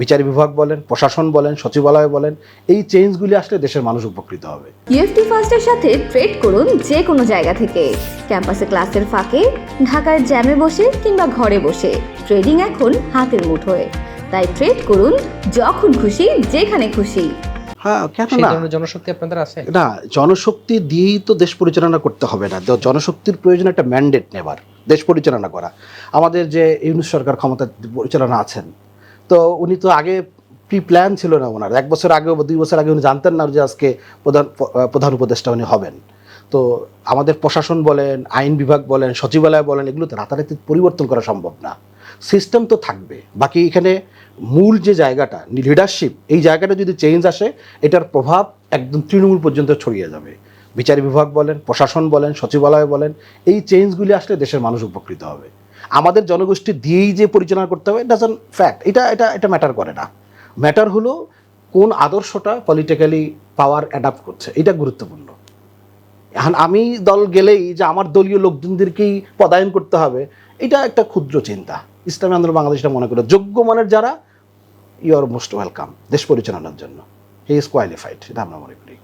বিচার বিভাগ বলেন প্রশাসন বলেন সচিবালয় বলেন এই চেঞ্জগুলি আসলে দেশের মানুষ উপকৃত হবে। ইউএফটি ফার্স্টের সাথে ট্রেড করুন যে কোনো জায়গা থেকে। ক্যাম্পাসে ক্লাসের ফাঁকে ঢাকার জ্যামে বসে কিংবা ঘরে বসে। ট্রেডিং এখন হাতের মুঠোয়। তাই ট্রেড করুন যখন খুশি যেখানে খুশি। হ্যাঁ কেন না? জনশক্তি আপনাদের আছে? না জনশক্তি দিয়েই তো দেশ পরিচালনা করতে হবে না। জনশক্তির প্রয়োজন একটা ম্যান্ডেট নেবার দেশ পরিচালনা করা। আমাদের যে ইউনিট সরকার ক্ষমতা পরিচালনা আছেন তো উনি তো আগে প্রি প্ল্যান ছিল না ওনার। এক বছর আগে বা দুই বছর আগে উনি জানতেন না যে আজকে প্রধান প্রধান উপদেষ্টা উনি হবেন। তো আমাদের প্রশাসন বলেন, আইন বিভাগ বলেন, সচিবালয় বলেন এগুলো তো রাতারাতি পরিবর্তন করা সম্ভব না। সিস্টেম তো থাকবে। বাকি এখানে মূল যে জায়গাটা লিডারশিপ এই জায়গাটা যদি চেঞ্জ আসে, এটার প্রভাব একদম তৃণমূল পর্যন্ত ছড়িয়ে যাবে। বিচার বিভাগ বলেন, প্রশাসন বলেন, সচিবালয় বলেন, এই চেঞ্জগুলি আসলে দেশের মানুষ উপকৃত হবে। আমাদের জনগোষ্ঠী দিয়েই যে পরিচালনা করতে হবে ডাজন ফ্যাক্ট এটা এটা এটা ম্যাটার করে না। ম্যাটার হলো কোন আদর্শটা পলিটিক্যালি পাওয়ার অ্যাডাপ্ট করছে, এটা গুরুত্বপূর্ণ। এখন আমি দল গেলেই যে আমার দলীয় লোকজনদেরকেই পদায়ন করতে হবে, এটা একটা ক্ষুদ্র চিন্তা। ইসলামী আন্দোলন বাংলাদেশটা মনে করে, যোগ্য মানের যারা ইউ আর মোস্ট ওয়েলকাম দেশ পরিচালনার জন্য। হি ইজ কোয়ালিফাইড এটা আমরা মনে করি।